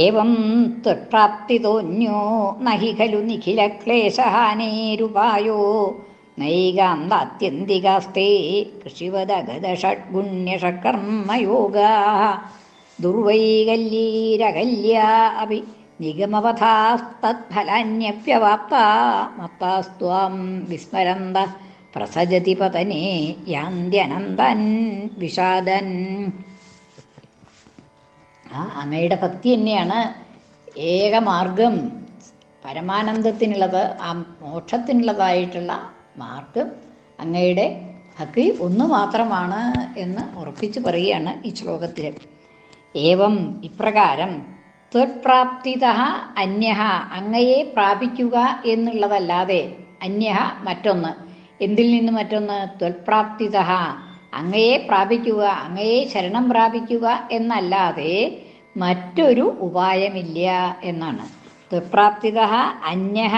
ഏവം ത്വത്പ്രാപ്തിതോന്യോ നഹി ഖലു നിഖിലക്ലേശഹാനേരുപായോ നൈകാന്താത്യന്തികാസ്തേ കൃഷിവദഗതഷഡ്ഗുണ്യഷകർമ്മയോഗാ ദുർവൈകല്യീരകല്യാ അപി നിഗമവഥാസ്തത്ഫലാന്യപ്യവാപ്ത മത്താസ്ത്വാം വിസ്മരന്ത പ്രസജതി പതനേ യാന്ത്യനന്ദൻ വിഷാദൻ. ആ അങ്ങയുടെ ഭക്തി തന്നെയാണ് ഏകമാർഗം പരമാനന്ദത്തിനുള്ളത് ആ മോക്ഷത്തിനുള്ളതായിട്ടുള്ള മാർഗം അങ്ങയുടെ ഭക്തി ഒന്ന് മാത്രമാണ് എന്ന് ഉറപ്പിച്ചു പറയുകയാണ് ഈ ശ്ലോകത്തിൽ ഏവം ഇപ്രകാരം ത്വത്പ്രാപ്തിത അന്യഹ അങ്ങയെ പ്രാപിക്കുക എന്നുള്ളതല്ലാതെ അന്യ മറ്റൊന്ന്. എന്തിൽ നിന്ന് മറ്റൊന്ന്? ത്വത്പ്രാപ്തിത അങ്ങയെ പ്രാപിക്കുക അങ്ങയെ ശരണം പ്രാപിക്കുക എന്നല്ലാതെ മറ്റൊരു ഉപായമില്ല എന്നാണ്. ത്വപ്രാപ്തിത അന്യഹ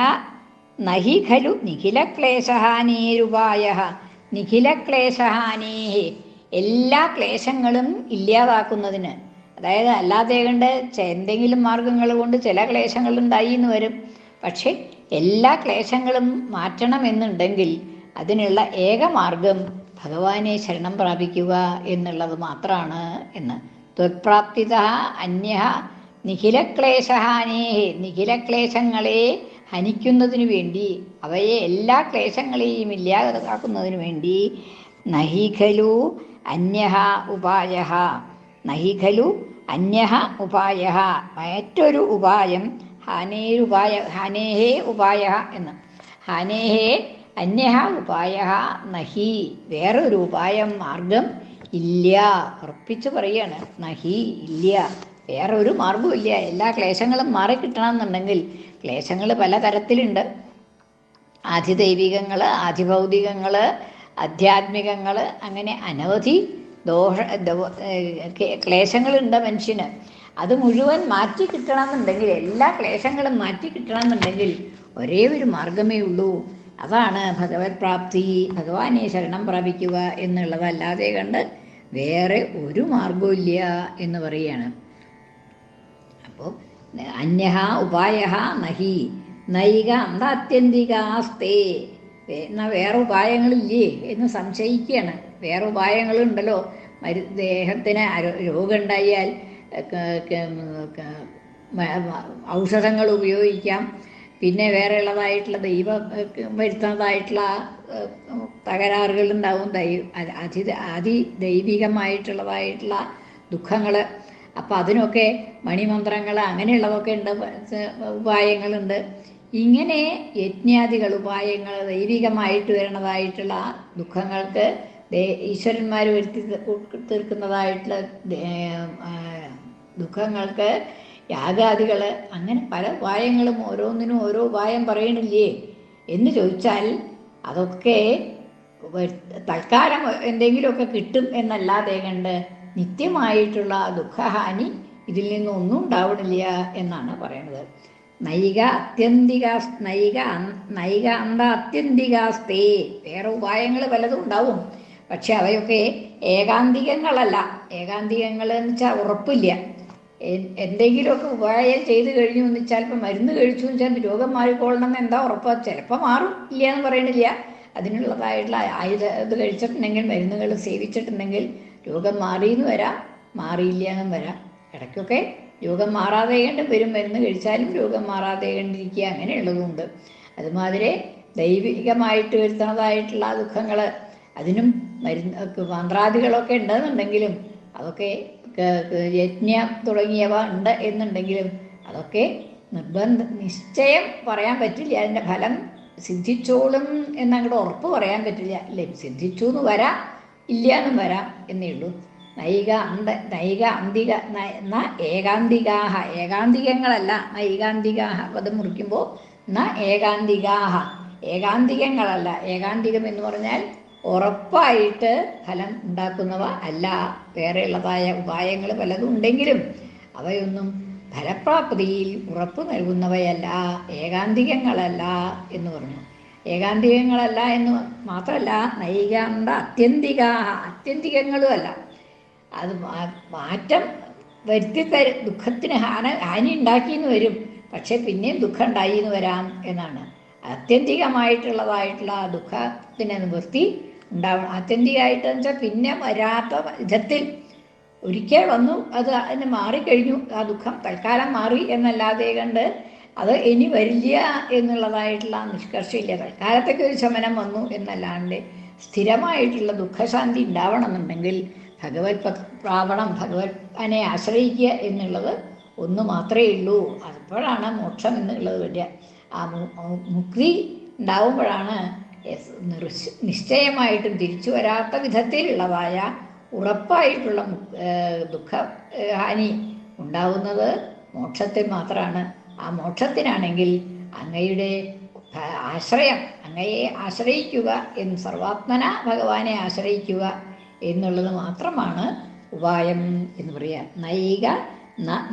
നഹി ഖലു നിഖിലക്ലേശഹാനേരുപായ നിഖിലക്ലേശഹാനേ എല്ലാ ക്ലേശങ്ങളും ഇല്ലാതാക്കുന്നതിന്. അതായത് അല്ലാതെ കണ്ട് എന്തെങ്കിലും മാർഗങ്ങൾ കൊണ്ട് ചില ക്ലേശങ്ങൾ ഉണ്ടായി എന്ന് വരും. പക്ഷേ എല്ലാ ക്ലേശങ്ങളും മാറ്റണമെന്നുണ്ടെങ്കിൽ അതിനുള്ള ഏക മാർഗം ഭഗവാനെ ശരണം പ്രാപിക്കുക എന്നുള്ളത് മാത്രമാണ് എന്ന്. ത്വത്പ്രാപ്തിത അന്യ നിഖിലക്ലേശഹാനേ നിഖിലക്ലേശങ്ങളെ ഹനിക്കുന്നതിനു വേണ്ടി അവയെ എല്ലാ ക്ലേശങ്ങളെയും ഇല്ലാതാക്കുന്നതിനു വേണ്ടി നഹിഖലു അന്യ ഉപായ നഹിഖലു അന്യ ഉപായ മറ്റൊരു ഉപായം ഹാനേരുപായ ഹാനേഹേ ഉപായ എന്ന്. ഹാനേഹേ അന്യ ഉപായ നഹി. വേറൊരു ഉപായം മാർഗം ഇല്ല. ഉറപ്പിച്ച് പറയാണ് നഹി ഇല്ല. വേറൊരു മാർഗവും ഇല്ല. എല്ലാ ക്ലേശങ്ങളും മാറിക്കിട്ടണമെന്നുണ്ടെങ്കിൽ ക്ലേശങ്ങൾ പലതരത്തിലുണ്ട്. ആധിദൈവികങ്ങൾ ആധിഭൗതികങ്ങൾ ആധ്യാത്മികങ്ങൾ അങ്ങനെ അനവധി ദോഷ ക്ലേശങ്ങളുണ്ട് മനുഷ്യന്. അത് മുഴുവൻ മാറ്റി കിട്ടണമെന്നുണ്ടെങ്കിൽ എല്ലാ ക്ലേശങ്ങളും മാറ്റി കിട്ടണമെന്നുണ്ടെങ്കിൽ ഒരേ ഒരു മാർഗമേ ഉള്ളൂ. അതാണ് ഭഗവത് പ്രാപ്തി ഭഗവാനെ ശരണം പ്രാപിക്കുക എന്നുള്ളതല്ലാതെ കണ്ട് വേറെ ഒരു മാർഗവും ഇല്ല എന്ന് പറയുകയാണ്. അപ്പോൾ അന്യഹ ഉപായ നഹി നൈക അന്താത്യന്തികാസ്തേ എന്നാൽ വേറെ ഉപായങ്ങളില്ലേ എന്ന് സംശയിക്കുകയാണ്. വേറെ ഉപായങ്ങളുണ്ടല്ലോ. മരു ദേഹത്തിന് രോഗം ഉണ്ടായാൽ ഔഷധങ്ങൾ ഉപയോഗിക്കാം. പിന്നെ വേറെ ഉള്ളതായിട്ടുള്ള ദൈവം വരുത്തുന്നതായിട്ടുള്ള തകരാറുകൾ ഉണ്ടാവും ദൈവ അതി അതി ദൈവികമായിട്ടുള്ളതായിട്ടുള്ള ദുഃഖങ്ങൾ അപ്പം അതിനൊക്കെ മണിമന്ത്രങ്ങൾ അങ്ങനെയുള്ളതൊക്കെ ഉണ്ട് ഉപായങ്ങളുണ്ട്. ഇങ്ങനെ യജ്ഞാദികൾ ഉപായങ്ങൾ ദൈവികമായിട്ട് വരുന്നതായിട്ടുള്ള ദുഃഖങ്ങൾക്ക് ഈശ്വരന്മാർ വരുത്തി തീർക്കുന്നതായിട്ടുള്ള ദുഃഖങ്ങൾക്ക് യാഗാദികൾ അങ്ങനെ പല ഉപായങ്ങളും ഓരോന്നിനും ഓരോ ഉപായം പറയണില്ലേ? എന്ന് ചോദിച്ചാൽ അതൊക്കെ തൽക്കാലം എന്തെങ്കിലുമൊക്കെ കിട്ടും എന്നല്ലാതെ കണ്ട് നിത്യമായിട്ടുള്ള ദുഃഖഹാനി ഇതിൽ നിന്നൊന്നും ഉണ്ടാവണില്ല എന്നാണ് പറയുന്നത്. നൈക അത്യന്തിക നൈക നൈക അന്ത അത്യന്തികാസ്തേ. വേറെ ഉപായങ്ങൾ പലതും ഉണ്ടാവും. പക്ഷെ അവയൊക്കെ ഏകാന്തികങ്ങളല്ല. ഏകാന്തികങ്ങൾ എന്ന് വെച്ചാൽ ഉറപ്പില്ല. എന്തെങ്കിലുമൊക്കെ ഉപായം ചെയ്തു കഴിഞ്ഞു എന്ന് ഇപ്പം മരുന്ന് കഴിച്ചു എന്ന് വെച്ചാൽ രോഗം മാറിക്കോളണം എന്ന് എന്താ ഉറപ്പ്? ചിലപ്പോൾ മാറും. ഇല്ല എന്ന് പറയണില്ല. അതിനുള്ളതായിട്ടുള്ള ആയുധ ഇത് കഴിച്ചിട്ടുണ്ടെങ്കിൽ മരുന്നുകൾ സേവിച്ചിട്ടുണ്ടെങ്കിൽ രോഗം മാറിയെന്ന് വരാം. മാറിയില്ല എന്നും വരാം. ഇടയ്ക്കൊക്കെ രോഗം മാറാതെ കണ്ട് വരും. മരുന്ന് കഴിച്ചാലും രോഗം മാറാതെ കണ്ടിരിക്കുക. അങ്ങനെയുള്ളതുണ്ട്. അതുമാതിരി ദൈവികമായിട്ട് വരുത്തുന്നതായിട്ടുള്ള ദുഃഖങ്ങൾ അതിനും മരുന്ന് മന്ത്രാദികളൊക്കെ ഉണ്ടെന്നുണ്ടെങ്കിലും അതൊക്കെ യജ്ഞം തുടങ്ങിയവ ഉണ്ട് എന്നുണ്ടെങ്കിലും അതൊക്കെ നിർബന്ധ നിശ്ചയം പറയാൻ പറ്റില്ല. അതിന്റെ ഫലം സിദ്ധിച്ചോളും എന്നങ്ങോട്ട് ഉറപ്പ് പറയാൻ പറ്റില്ല. അല്ലേ? സിദ്ധിച്ചു എന്ന് വരാം ഇല്ല എന്നും വരാം എന്നേ ഉള്ളൂ. നൈക അന്ത നൈക അന്തിക ന ഏകാന്തികാഹ. ഏകാന്തികങ്ങളല്ല നൈകാന്തികാഹ. പദം മുറിക്കുമ്പോൾ ന ഏകാന്തികാഹ. ഏകാന്തികങ്ങളല്ല ഏകാന്തികം എന്ന് പറഞ്ഞാൽ ഉറപ്പായിട്ട് ഫലം ഉണ്ടാക്കുന്നവ അല്ല. വേറെയുള്ളതായ ഉപായങ്ങൾ പലതും ഉണ്ടെങ്കിലും അവയൊന്നും ഫലപ്രാപ്തിയിൽ ഉറപ്പ് നൽകുന്നവയല്ല. ഏകാന്തികങ്ങളല്ല എന്ന് പറഞ്ഞു. ഏകാന്തികങ്ങളല്ല എന്ന് മാത്രമല്ല നൈകാന്ത അത്യന്തിക അത്യന്തികങ്ങളുമല്ല അത് മാറ്റം മാറ്റം വരുത്തിത്തര ദുഃഖത്തിന് ഹാന ഹാനി ഉണ്ടാക്കിയെന്ന് വരും. പക്ഷെ പിന്നെയും ദുഃഖം ഉണ്ടായി എന്ന് വരാം എന്നാണ്. അത്യന്തികമായിട്ടുള്ളതായിട്ടുള്ള ദുഃഖത്തിന് നിവൃത്തി ഉണ്ടാവണം. ആത്യന്തികമായിട്ട് വെച്ചാൽ പിന്നെ വരാത്ത വിധത്തിൽ ഒരിക്കൽ വന്നു അത് അതിന് മാറിക്കഴിഞ്ഞു. ആ ദുഃഖം തൽക്കാലം മാറി എന്നല്ലാതെ കണ്ട് അത് ഇനി വരില്ല എന്നുള്ളതായിട്ടുള്ള നിഷ്കർഷയില്ല. തൽക്കാലത്തേക്ക് ഒരു ശമനം വന്നു എന്നല്ലാണ്ട് സ്ഥിരമായിട്ടുള്ള ദുഃഖശാന്തി ഉണ്ടാവണമെന്നുണ്ടെങ്കിൽ ഭഗവത് പ്രാവണം ഭഗവത്നെ ആശ്രയിക്കുക എന്നുള്ളത് ഒന്ന് മാത്രമേ ഉള്ളൂ. അപ്പോഴാണ് മോക്ഷം എന്നുള്ളത് വരിക. ആ മുക്തി ഉണ്ടാവുമ്പോഴാണ് നിശ്ചയമായിട്ടും തിരിച്ചു വരാത്ത വിധത്തിലുള്ളതായ ഉറപ്പായിട്ടുള്ള ദുഃഖ ഹാനി ഉണ്ടാവുന്നത് മോക്ഷത്തിൽ മാത്രമാണ് ആ മോക്ഷത്തിനാണെങ്കിൽ അങ്ങയുടെ ആശ്രയം അങ്ങയെ ആശ്രയിക്കുക എന്ന് സർവാത്മന ഭഗവാനെ ആശ്രയിക്കുക എന്നുള്ളത് മാത്രമാണ് ഉപായം എന്ന് പറയുക നൈക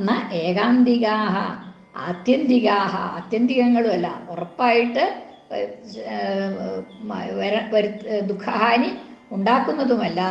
ന ഏകാന്തികാഹ ആത്യന്തികാഹ ആത്യന്തികങ്ങളുമല്ല ഉറപ്പായിട്ട് ദുഃഖഹാനി ഉണ്ടാക്കുന്നതുമല്ല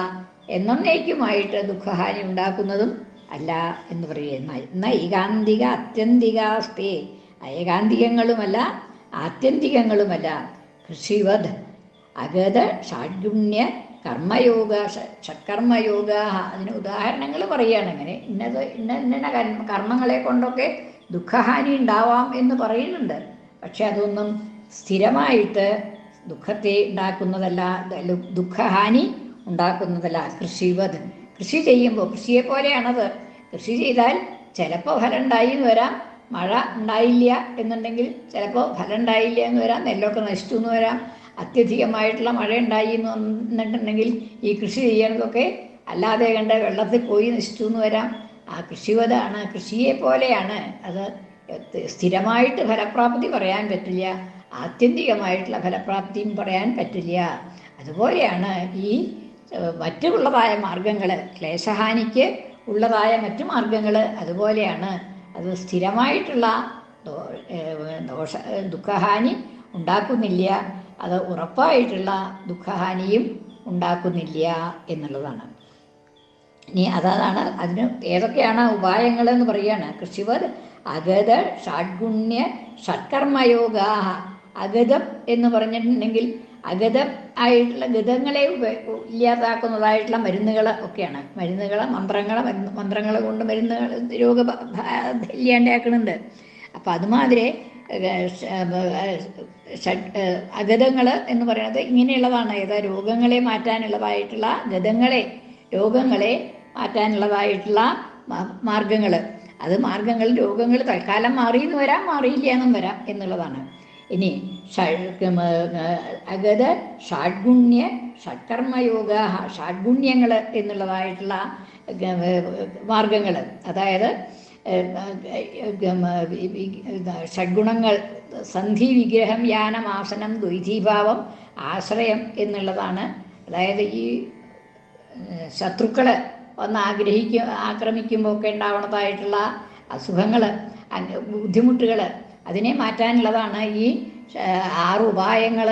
എന്നേക്കുമായിട്ട് ദുഃഖഹാനി ഉണ്ടാക്കുന്നതും അല്ല എന്ന് പറയുക. ഏകാന്തിക അത്യന്തികാസ്തേ ഏകാന്തികങ്ങളുമല്ല ആത്യന്തികങ്ങളുമല്ല. കൃഷിവത് അഗത ഷാഡ്ഗുണ്യ കർമ്മയോഗ ഷ- ഷഡ്കർമ്മയോഗ അതിന് ഉദാഹരണങ്ങൾ പറയുകയാണ് ഇങ്ങനെ ഇന്നത് ഇന്ന ഇന്ന കർമ്മങ്ങളെ കൊണ്ടൊക്കെ ദുഃഖഹാനി ഉണ്ടാവാം എന്ന് പറയുന്നുണ്ട്. പക്ഷെ അതൊന്നും സ്ഥിരമായിട്ട് ദുഃഖത്തെ ഉണ്ടാക്കുന്നതല്ല ദുഃഖഹാനി ഉണ്ടാക്കുന്നതല്ല. കൃഷിവത് കൃഷി ചെയ്യുമ്പോൾ കൃഷിയെ പോലെയാണത്. കൃഷി ചെയ്താൽ ചിലപ്പോൾ ഫലം ഉണ്ടായി എന്ന് വരാം. മഴ ഉണ്ടായില്ല എന്നുണ്ടെങ്കിൽ ചിലപ്പോൾ ഫലം ഉണ്ടായില്ല എന്ന് വരാം. നെല്ലൊക്കെ നശിച്ചു എന്ന് വരാം. അത്യധികമായിട്ടുള്ള മഴ ഉണ്ടായി എന്ന് വന്നിട്ടുണ്ടെങ്കിൽ ഈ കൃഷി ചെയ്യണതൊക്കെ അല്ലാതെ കണ്ട് വെള്ളത്തിൽ പോയി നശിച്ചു എന്ന് വരാം. ആ കൃഷിവതാണ് കൃഷിയെ പോലെയാണ്. അത് സ്ഥിരമായിട്ട് ഫലപ്രാപ്തി പറയാൻ പറ്റില്ല. ആത്യന്തികമായിട്ടുള്ള ഫലപ്രാപ്തിയും പറയാൻ പറ്റില്ല. അതുപോലെയാണ് ഈ മറ്റുള്ളതായ മാർഗങ്ങൾ ക്ലേശഹാനിക്ക് ഉള്ളതായ മറ്റു മാർഗങ്ങൾ അതുപോലെയാണ്. അത് സ്ഥിരമായിട്ടുള്ള ദോഷ ദുഃഖഹാനി ഉണ്ടാക്കുന്നില്ല. അത് ഉറപ്പായിട്ടുള്ള ദുഃഖഹാനിയും ഉണ്ടാക്കുന്നില്ല എന്നുള്ളതാണ്. ഇനി അതാണ് അതിന് ഏതൊക്കെയാണ് ഉപായങ്ങൾ എന്ന് പറയുകയാണ്. കൃഷിവത് അഗത ഷാഡ്ഗുണ്യ ഷഡ്കർമ്മയോഗ അഗതം എന്ന് പറഞ്ഞിട്ടുണ്ടെങ്കിൽ അഗതം ആയിട്ടുള്ള ഗതങ്ങളെ ഇല്ലാതാക്കുന്നതായിട്ടുള്ള മരുന്നുകൾ ഒക്കെയാണ്. മരുന്നുകൾ മന്ത്രങ്ങൾ മന്ത്രങ്ങൾ കൊണ്ട് മരുന്നുകൾ രോഗ ഇല്ലാണ്ടാക്കുന്നുണ്ട്. അപ്പം അതുമാതിരി അഗതങ്ങൾ എന്ന് പറയുന്നത് ഇങ്ങനെയുള്ളതാണ്. ഏതാ രോഗങ്ങളെ മാറ്റാനുള്ളതായിട്ടുള്ള ഗതങ്ങളെ രോഗങ്ങളെ മാറ്റാനുള്ളതായിട്ടുള്ള മാർഗങ്ങൾ. അത് മാർഗങ്ങൾ രോഗങ്ങൾ തൽക്കാലം മാറിയെന്ന് വരാം മാറിയില്ല എന്നും വരാം എന്നുള്ളതാണ്. ഇനി അഗത ഷാഡ്ഗുണ്യ ഷഡ്കർമ്മയോഗ ഷാഡ്ഗുണ്യങ്ങൾ എന്നുള്ളതായിട്ടുള്ള മാർഗങ്ങൾ അതായത് ഷഡ്ഗുണങ്ങൾ സന്ധി വിഗ്രഹം യാനം ആസനം ദ്വൈതീഭാവം ആശ്രയം എന്നുള്ളതാണ്. അതായത് ഈ ശത്രുക്കൾ വന്ന് ആഗ്രഹിക്കും ആക്രമിക്കുമ്പോൾ ഒക്കെ ഉണ്ടാവണതായിട്ടുള്ള അസുഖങ്ങൾ ബുദ്ധിമുട്ടുകൾ അതിനെ മാറ്റാനുള്ളതാണ് ഈ ആറ് ഉപായങ്ങൾ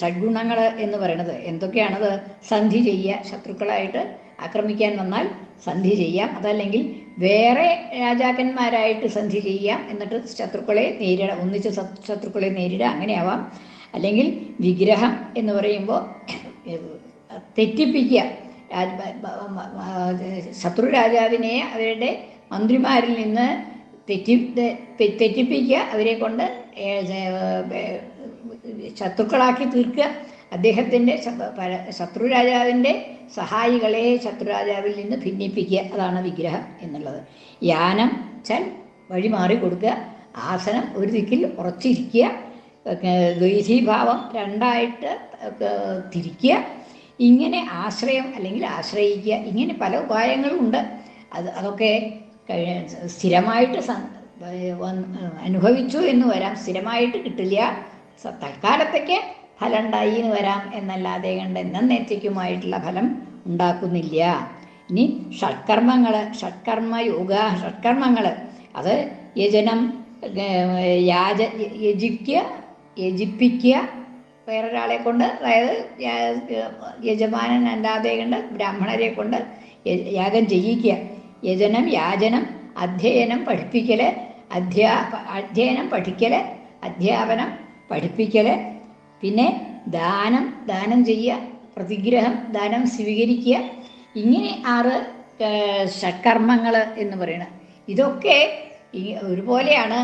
ഷഡ്ഗുണങ്ങൾ എന്ന് പറയുന്നത്. എന്തൊക്കെയാണത്? സന്ധി ചെയ്യുക. ശത്രുക്കളായിട്ട് ആക്രമിക്കാൻ വന്നാൽ സന്ധി ചെയ്യാം. അതല്ലെങ്കിൽ വേറെ രാജാക്കന്മാരായിട്ട് സന്ധി ചെയ്യാം. എന്നിട്ട് ശത്രുക്കളെ നേരിടാം ഒന്നിച്ച് ശത്രുക്കളെ നേരിടുക. അങ്ങനെയാവാം. അല്ലെങ്കിൽ വിഗ്രഹം എന്ന് പറയുമ്പോൾ തെറ്റിപ്പിക്കുക. ശത്രു രാജാവിനെ അവരുടെ മന്ത്രിമാരിൽ നിന്ന് തെറ്റി തെറ്റിപ്പിക്കുക അവരെ കൊണ്ട് ശത്രുക്കളാക്കി തീർക്കുക. അദ്ദേഹത്തിന്റെ ശത്രു രാജാവിന്റെ സഹായികളെ ശത്രു രാജാവിൽ നിന്ന് ഭിന്നിപ്പിക്കുക. അതാണ് വിഗ്രഹം എന്നുള്ളത്. യാനം ചൽ വഴി മാറി കൊടുക്കുക. ആസനം ഒരു ദിക്കിൽ ഉറച്ചിരിക്കുക. ദ്വൈധീഭാവം രണ്ടായിട്ട് തിരിക്കുക. ഇങ്ങനെ ആശ്രയം അല്ലെങ്കിൽ ആശ്രയിക്കുക ഇങ്ങനെ പല ഉപായങ്ങളും ഉണ്ട്. അത് അതൊക്കെ സ്ഥിരമായിട്ട് അനുഭവിച്ചു എന്ന് വരാം. സ്ഥിരമായിട്ട് കിട്ടില്ല. തൽക്കാലത്തേക്ക് ഫലം ഉണ്ടായി എന്ന് വരാം എന്നല്ലാതെ കണ്ട് എന്നേറ്റയ്ക്കുമായിട്ടുള്ള ഫലം ഉണ്ടാക്കുന്നില്ല. ഇനി ഷഡ്കർമ്മങ്ങൾ ഷഡ്കർമ്മ യോഗ ഷഡ്കർമ്മങ്ങൾ അത് യജനം യാജ യജിക്കുക യജിപ്പിക്കുക വേറൊരാളെ കൊണ്ട് അതായത് യജമാനൻ അല്ലാതെ കൊണ്ട് ബ്രാഹ്മണരെ കൊണ്ട് യാഗം ചെയ്യിക്കുക. യജനം യാചനം അധ്യയനം പഠിപ്പിക്കൽ അധ്യാ അധ്യയനം പഠിക്കൽ അധ്യാപനം പഠിപ്പിക്കൽ പിന്നെ ദാനം ദാനം ചെയ്യുക പ്രതിഗ്രഹം ദാനം സ്വീകരിക്കുക. ഇങ്ങനെ ആറ് സക്കർമ്മങ്ങൾ എന്ന് പറയുന്നത്. ഇതൊക്കെ ഒരുപോലെയാണ്.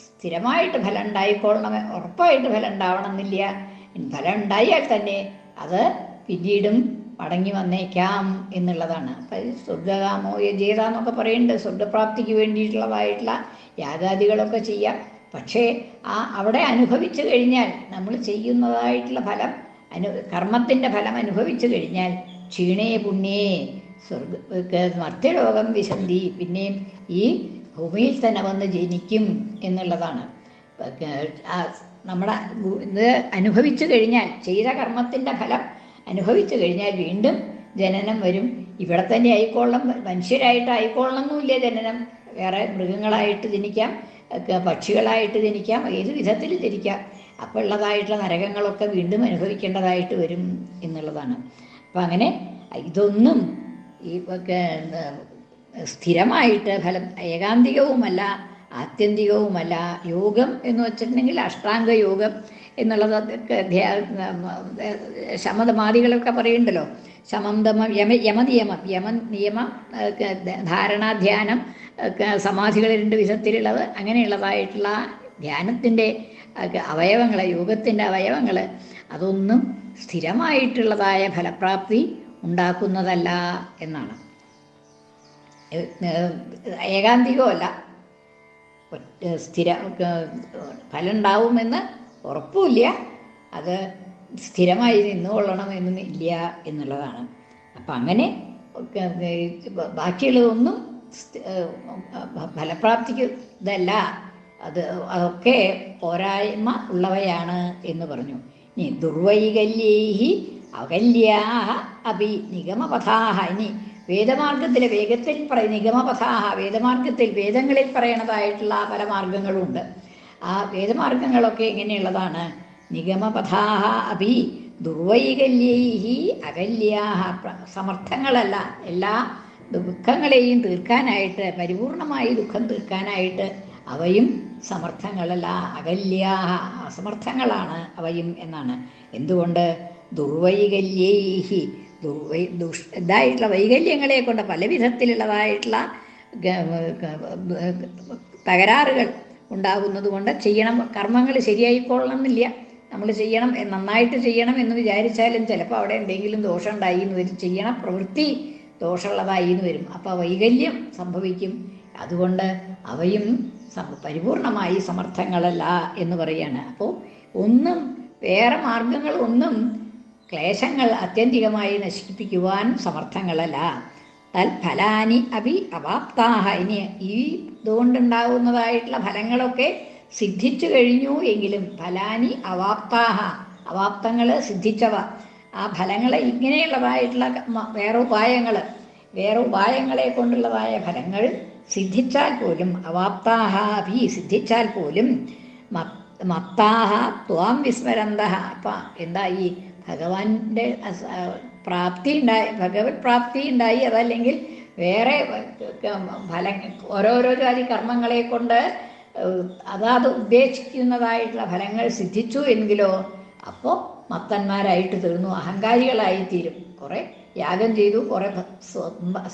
സ്ഥിരമായിട്ട് ഫലം ഉണ്ടായിക്കൊള്ളണം ഉറപ്പായിട്ട് ഫലം ഉണ്ടാവണമെന്നില്ല. ഫലം ഉണ്ടായാൽ തന്നെ അത് പിന്നീടും മടങ്ങി വന്നേക്കാം എന്നുള്ളതാണ്. അപ്പം സ്വർഗകാമോ യജേത എന്നൊക്കെ പറയുന്നുണ്ട്. സ്വർഗപ്രാപ്തിക്ക് വേണ്ടിയിട്ടുള്ളതായിട്ടുള്ള യാഗാദികളൊക്കെ ചെയ്യാം. പക്ഷേ ആ അവിടെ അനുഭവിച്ചു കഴിഞ്ഞാൽ നമ്മൾ ചെയ്യുന്നതായിട്ടുള്ള ഫലം അനു കർമ്മത്തിന്റെ ഫലം അനുഭവിച്ചു കഴിഞ്ഞാൽ ക്ഷീണേ പുണ്യേ സ്വർഗ മർത്യലോകം വിശന്തി പിന്നെയും ഈ ഭൂമിയിൽ തന്നെ വന്ന് ജനിക്കും എന്നുള്ളതാണ്. നമ്മുടെ ഇത് അനുഭവിച്ചു കഴിഞ്ഞാൽ ചെയ്ത കർമ്മത്തിന്റെ ഫലം അനുഭവിച്ചു കഴിഞ്ഞാൽ വീണ്ടും ജനനം വരും. ഇവിടെ തന്നെ ആയിക്കോളണം മനുഷ്യരായിട്ട് ആയിക്കൊള്ളണമെന്നില്ല ജനനം. വേറെ മൃഗങ്ങളായിട്ട് ജനിക്കാം പക്ഷികളായിട്ട് ജനിക്കാം ഏത് വിധത്തിൽ ജനിക്കാം. അപ്പോൾ ഉള്ളതായിട്ടുള്ള നരകങ്ങളൊക്കെ വീണ്ടും അനുഭവിക്കേണ്ടതായിട്ട് വരും എന്നുള്ളതാണ്. അപ്പം അങ്ങനെ ഇതൊന്നും ഈ സ്ഥിരമായിട്ട് ഫലം ഏകാന്തികവുമല്ല. ആത്യന്തികവുമല്ല. യോഗം എന്ന് വെച്ചിട്ടുണ്ടെങ്കിൽ അഷ്ടാംഗ യോഗം എന്നുള്ളത് പറയുണ്ടല്ലോ ശമതമാദികളൊക്കെ പറയുന്നുണ്ടല്ലോ. ശമം ദമം യമ യമനിയമം. യമ നിയമം ധാരണാധ്യാനം സമാധികൾ രണ്ട് വിധത്തിലുള്ളത്. അങ്ങനെയുള്ളതായിട്ടുള്ള ധ്യാനത്തിന്റെ അവയവങ്ങൾ യോഗത്തിന്റെ അവയവങ്ങൾ അതൊന്നും സ്ഥിരമായിട്ടുള്ളതായ ഫലപ്രാപ്തി ഉണ്ടാക്കുന്നതല്ല എന്നാണ്. ഏകാന്തികമല്ല ഒറ്റ സ്ഥിര ഫലം ഉണ്ടാവുമെന്ന് ഉറപ്പുമില്ല. അത് സ്ഥിരമായി നിന്നുകൊള്ളണമെന്നും ഇല്ല എന്നുള്ളതാണ്. അപ്പം അങ്ങനെ ബാക്കിയുള്ളതൊന്നും ഫലപ്രാപ്തിക്ക് ഇതല്ല. അത് അതൊക്കെ പോരായ്മ ഉള്ളവയാണ് എന്ന് പറഞ്ഞു. ഇനി ദുർവൈകല്യേഹി അകല്യാഹ അപി നിഗമപഥാഹ. ഇനി വേദമാർഗത്തിലെ വേഗത്തിൽ പറയ നിഗമപഥാഹ വേദമാർഗത്തിൽ വേദങ്ങളിൽ പറയണതായിട്ടുള്ള പല മാർഗങ്ങളുണ്ട് ആ വേദമാർഗങ്ങളൊക്കെ എങ്ങനെയുള്ളതാണ്? നിഗമപഥാഹ അഭി ദുർവൈകല്യൈഹി അകല്യാഹ. സമർത്ഥങ്ങളല്ല എല്ലാ ദുഃഖങ്ങളെയും തീർക്കാനായിട്ട് പരിപൂർണമായി ദുഃഖം തീർക്കാനായിട്ട് അവയും സമർത്ഥങ്ങളല്ല. അകല്യാഹ അസമർത്ഥങ്ങളാണ് അവയും എന്നാണ്. എന്തുകൊണ്ട്? ദുർവൈകല്യേഹി ദുർവൈ ഇതായിട്ടുള്ള വൈകല്യങ്ങളെ കൊണ്ട് പല വിധത്തിലുള്ളതായിട്ടുള്ള തകരാറുകൾ ഉണ്ടാകുന്നത് കൊണ്ട് ചെയ്യണം കർമ്മങ്ങൾ ശരിയായിക്കൊള്ളണം എന്നില്ല നമ്മൾ ചെയ്യണം നന്നായിട്ട് ചെയ്യണം എന്ന് വിചാരിച്ചാലും ചിലപ്പോൾ അവിടെ എന്തെങ്കിലും ദോഷം ഉണ്ടായി എന്ന് വരും. ചെയ്യണം പ്രവൃത്തി ദോഷമുള്ളതായി എന്ന് വരും. അപ്പോൾ വൈകല്യം സംഭവിക്കും. അതുകൊണ്ട് അവയും പരിപൂർണമായി സമർത്ഥങ്ങളല്ല എന്ന് പറയാണ്. അപ്പോൾ ഒന്നും വേറെ മാർഗങ്ങളൊന്നും ക്ലേശങ്ങൾ അത്യന്തികമായി നശിപ്പിക്കുവാൻ സമർത്ഥങ്ങളല്ല. തൽഫലാനി അഭി അവാപ്താഹ. ഇനി ഈ ഇതുകൊണ്ടുണ്ടാകുന്നതായിട്ടുള്ള ഫലങ്ങളൊക്കെ സിദ്ധിച്ചു കഴിഞ്ഞു എങ്കിലും ഫലാനി അവാപ്താഹ. അവാപ്തങ്ങൾ സിദ്ധിച്ചവ. ആ ഫലങ്ങൾ ഇങ്ങനെയുള്ളതായിട്ടുള്ള വേറെ ഉപായങ്ങൾ വേറെ ഉപായങ്ങളെ കൊണ്ടുള്ളതായ ഫലങ്ങൾ സിദ്ധിച്ചാൽ പോലും അവാപ്താഹ അഭി സിദ്ധിച്ചാൽ പോലും മത്താഹ ത്വാം വിസ്മരന്ത അപ്പം എന്താ ഈ ഭഗവാന്റെ പ്രാപ്തി ഉണ്ടായി ഭഗവത് പ്രാപ്തി ഉണ്ടായി അതല്ലെങ്കിൽ വേറെ ഫല ഓരോരോ ജാതി കർമ്മങ്ങളെ കൊണ്ട് അതാത് ഉദ്ദേശിക്കുന്നതായിട്ടുള്ള ഫലങ്ങൾ സിദ്ധിച്ചു എങ്കിലോ അപ്പോൾ മത്തന്മാരായിട്ട് തീർന്നു അഹങ്കാരികളായി തീരും കുറേ യാഗം ചെയ്തു കുറേ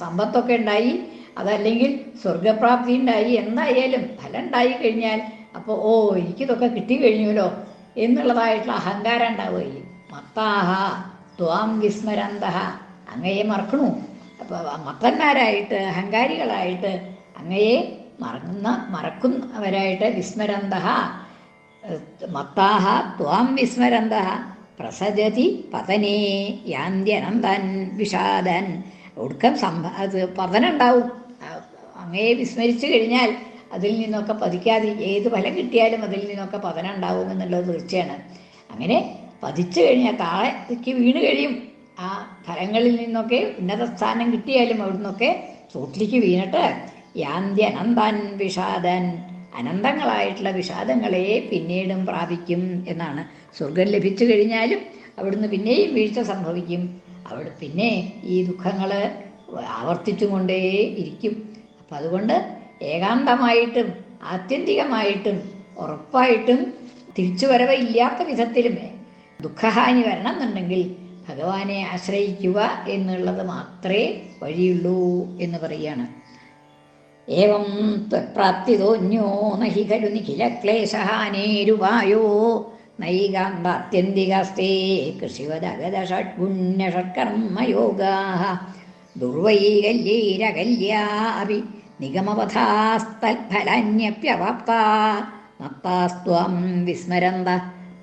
സമ്പത്തൊക്കെ ഉണ്ടായി അതല്ലെങ്കിൽ സ്വർഗപ്രാപ്തി ഉണ്ടായി എന്തായാലും ഫലം ഉണ്ടായി കഴിഞ്ഞാൽ അപ്പോൾ ഓ എനിക്കിതൊക്കെ കിട്ടി കഴിഞ്ഞല്ലോ എന്നുള്ളതായിട്ടുള്ള അഹങ്കാരം ഉണ്ടാവുകയും മത്താഹ ത്വാം വിസ്മരന്തഹ. അങ്ങയെ മറക്കണു. അപ്പോൾ മത്തന്മാരായിട്ട് അഹങ്കാരികളായിട്ട് അങ്ങയെ മറങ്ങുന്ന മറക്കുന്നവരായിട്ട് വിസ്മരന്തഹ. മത്താഹ ത്വാം വിസ്മരന്ത പ്രസജതി പതനേ യാന്ത്യനന്ദൻ വിഷാദൻ. ഒടുക്കം സംഭ അത് പതനുണ്ടാവും. അങ്ങയെ വിസ്മരിച്ചു കഴിഞ്ഞാൽ അതിൽ നിന്നൊക്കെ പതിക്കാതെ ഏത് ഫലം കിട്ടിയാലും അതിൽ നിന്നൊക്കെ പതനം ഉണ്ടാവും എന്നുള്ളത് തീർച്ചയാണ്. അങ്ങനെ പതിച്ചു കഴിഞ്ഞാൽ താഴേക്ക് വീണ് കഴിയും. ആ ഫലങ്ങളിൽ നിന്നൊക്കെ ഉന്നത സ്ഥാനം കിട്ടിയാലും അവിടുന്നൊക്കെ ചോട്ടിലേക്ക് വീണിട്ട് യാന്തി അനന്താൻ വിഷാദൻ. അനന്തങ്ങളായിട്ടുള്ള വിഷാദങ്ങളെ പിന്നീടും പ്രാപിക്കും എന്നാണ്. സ്വർഗം ലഭിച്ചു കഴിഞ്ഞാലും അവിടുന്ന് പിന്നെയും വീഴ്ച സംഭവിക്കും. അവിടെ പിന്നെ ഈ ദുഃഖങ്ങൾ ആവർത്തിച്ചുകൊണ്ടേ ഇരിക്കും. അപ്പം അതുകൊണ്ട് ഏകാന്തമായിട്ടും ആത്യന്തികമായിട്ടും ഉറപ്പായിട്ടും തിരിച്ചു തിരിച്ചുവരവ് ഇല്ലാത്ത വിധത്തിലും ദുഃഖഹാനി വരണം എന്നുണ്ടെങ്കിൽ ഭഗവാനെ ആശ്രയിക്കുക എന്നുള്ളത് മാത്രമേ വഴിയുള്ളൂ എന്ന് പറയുകയാണ്. ഏവം ത്വത്പ്രാപ്തിതോന്യോ നഹി ഖലു നിഖില ക്ലേശഹാനേരുവായോ നൈകാന്താത്യന്തികസ്തേ കൃഷിവദഗത ദുർവൈകല്യൈരകല്യാ ദുർവൈകല്യൈരകല്യാപി നിഗമപഥാസ്തൽഫലാന്യപ്യവാപ്താ മപ്പാസ്ത്വം വിസ്മരന്ത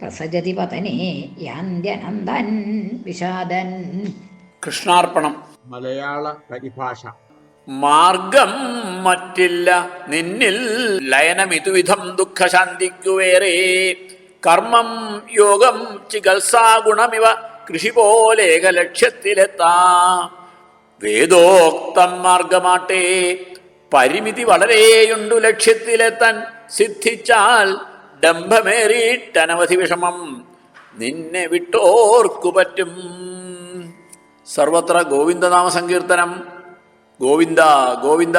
പ്രസജതി പതനേ യാന്ത്യനന്ദൻ വിഷാദൻ. കൃഷ്ണാർപ്പണം. മലയാള പരിഭാഷ. മാർഗം മറ്റില്ല നിന്നിൽ ലയനമിതുവിധം ദുഃഖശാന്തിക്കുവേറെ കർമ്മം യോഗം ചികിത്സാഗുണമിവ കൃഷി പോലേക ലക്ഷ്യത്തിലെത്താ. വേദോക്തം മാർഗമാട്ടെ പരിമിതി വളരെയുണ്ടു ലക്ഷ്യത്തിലെത്താൻ സിദ്ധിച്ചാൽ ഡംഭമേറിയിട്ടനവധി വിഷമം നിന്നെ വിട്ടോർക്കു പറ്റും. സർവത്ര ഗോവിന്ദനാമ സങ്കീർത്തനം ഗോവിന്ദ ഗോവിന്ദ.